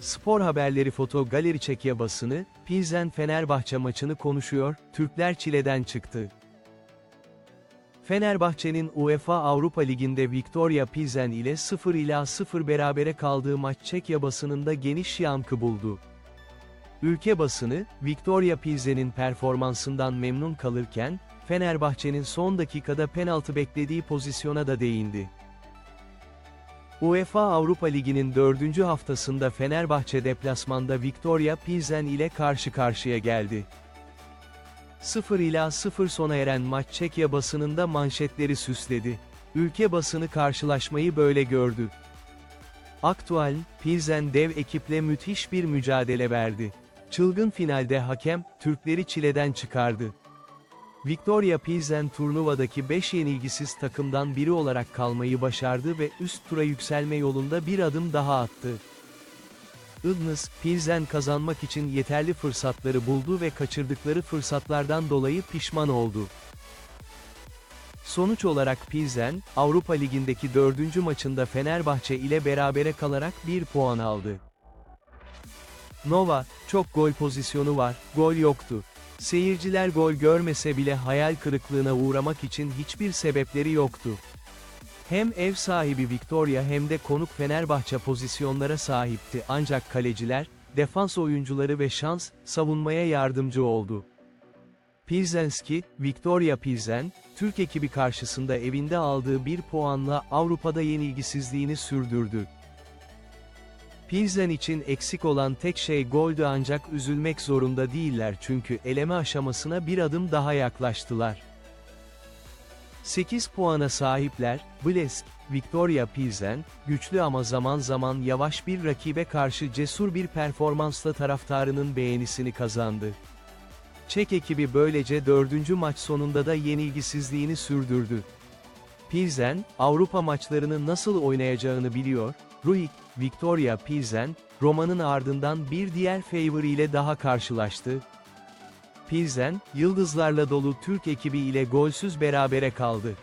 Spor haberleri foto galeri çekiye basını, Pilsen Fenerbahçe maçını konuşuyor, Türkler çileden çıktı. Fenerbahçe'nin UEFA Avrupa Ligi'nde Victoria Pilsen ile 0 ila 0 berabere kaldığı maç Çekya basınında geniş yankı buldu. Ülke basını, Victoria Pilsen'in performansından memnun kalırken, Fenerbahçe'nin son dakikada penaltı beklediği pozisyona da değindi. UEFA Avrupa Ligi'nin dördüncü haftasında Fenerbahçe deplasmanda Victoria Pilsen ile karşı karşıya geldi. 0 ila 0 sona eren maç Çekya basınında manşetleri süsledi. Ülke basını karşılaşmayı böyle gördü. Aktual, Pilsen dev ekiple müthiş bir mücadele verdi. Çılgın finalde hakem, Türkleri çileden çıkardı. Victoria Pilsen turnuvadaki 5 yenilgisiz takımdan biri olarak kalmayı başardı ve üst tura yükselme yolunda bir adım daha attı. Ignis, Pilsen kazanmak için yeterli fırsatları buldu ve kaçırdıkları fırsatlardan dolayı pişman oldu. Sonuç olarak Pilsen, Avrupa Ligi'ndeki dördüncü maçında Fenerbahçe ile berabere kalarak 1 puan aldı. Nova, çok gol pozisyonu var, gol yoktu. Seyirciler gol görmese bile hayal kırıklığına uğramak için hiçbir sebepleri yoktu. Hem ev sahibi Victoria hem de konuk Fenerbahçe pozisyonlara sahipti ancak kaleciler, defans oyuncuları ve şans, savunmaya yardımcı oldu. Pilsenski, Victoria Pilsen, Türk ekibi karşısında evinde aldığı bir puanla Avrupa'da yenilgisizliğini sürdürdü. Pilsen için eksik olan tek şey goldü ancak üzülmek zorunda değiller çünkü eleme aşamasına bir adım daha yaklaştılar. 8 puana sahipler, Blesk, Victoria Pilsen, güçlü ama zaman zaman yavaş bir rakibe karşı cesur bir performansla taraftarının beğenisini kazandı. Çek ekibi böylece dördüncü maç sonunda da yenilgisizliğini sürdürdü. Pilsen, Avrupa maçlarını nasıl oynayacağını biliyor, Ruik, Victoria Pilsen, Roma'nın ardından bir diğer favori ile daha karşılaştı. Pilsen, yıldızlarla dolu Türk ekibi ile golsüz berabere kaldı.